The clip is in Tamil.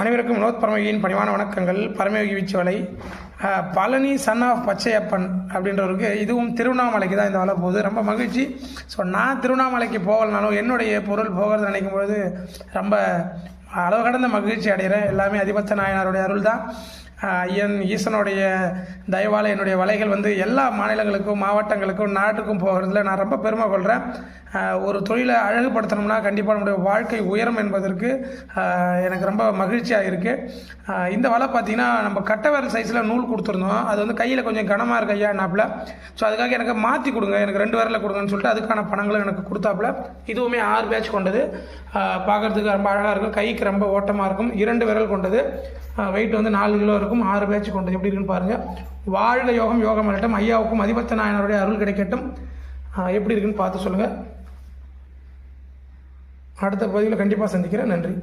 அனைவருக்கும் வினோத் பரமயோகியின் பணிவான வணக்கங்கள். பரமயோகி வீச்சுவலை. பழனி சன் ஆஃப் பச்சையப்பன் அப்படின்றவருக்கு இதுவும் திருவண்ணாமலைக்கு தான் இந்த வலை போகுது. ரொம்ப மகிழ்ச்சி. ஸோ நான் திருவண்ணாமலைக்கு போகலனாலும் என்னுடைய பொருள் போகிறது நினைக்கும் பொழுது ரொம்ப அளவு கடந்த மகிழ்ச்சி அடைகிறேன். எல்லாமே அதிபத்த நாயனாருடைய அருள் தான் ஐயன் ஈசனுடைய தயவால் என்னுடைய வலைகள் வந்து எல்லா மாநிலங்களுக்கும் மாவட்டங்களுக்கும் நாட்டுக்கும் போகிறதுல நான் ரொம்ப பெருமை கொள்கிறேன் ஒரு தொழிலை அழகுபடுத்தணும்னா கண்டிப்பாக நம்முடைய வாழ்க்கை உயரம் என்பதற்கு எனக்கு ரொம்ப மகிழ்ச்சியாக இருக்குது இந்த வலை பார்த்திங்கன்னா நம்ம கட்டவர சைஸில் நூல் கொடுத்துருந்தோம். அது வந்து கையில் கொஞ்சம் கனமாக இருக்கு ஐயா நாப்பில் ஸோ அதுக்காக எனக்கு மாற்றி கொடுங்க. எனக்கு ரெண்டு வரல கொடுங்கன்னு சொல்லிட்டு அதுக்கான பணங்களும் எனக்கு கொடுத்தாப்புல. இதுவுமே ஆறு பேட்ச் கொண்டது. பார்க்குறதுக்கு ரொம்ப அழகாக இருக்கும். கைக்கு ரொம்ப ஓட்டமாக இருக்கும். இரண்டு விரல் கொண்டது. வெயிட் வந்து நாலு கிலோ இருக்கும். ஆறு பேச்சு கொண்டது. எப்படி இருக்குன்னு பாருங்கள் வாழ்க யோகம் யோகம் வரட்டும் ஐயாவுக்கும் அதிபத்த நாயனருடைய அருள் கிடைக்கட்டும். எப்படி இருக்குன்னு பார்த்து சொல்லுங்கள் அடுத்த பதிவில் கண்டிப்பாக சந்திக்கிறேன். நன்றி.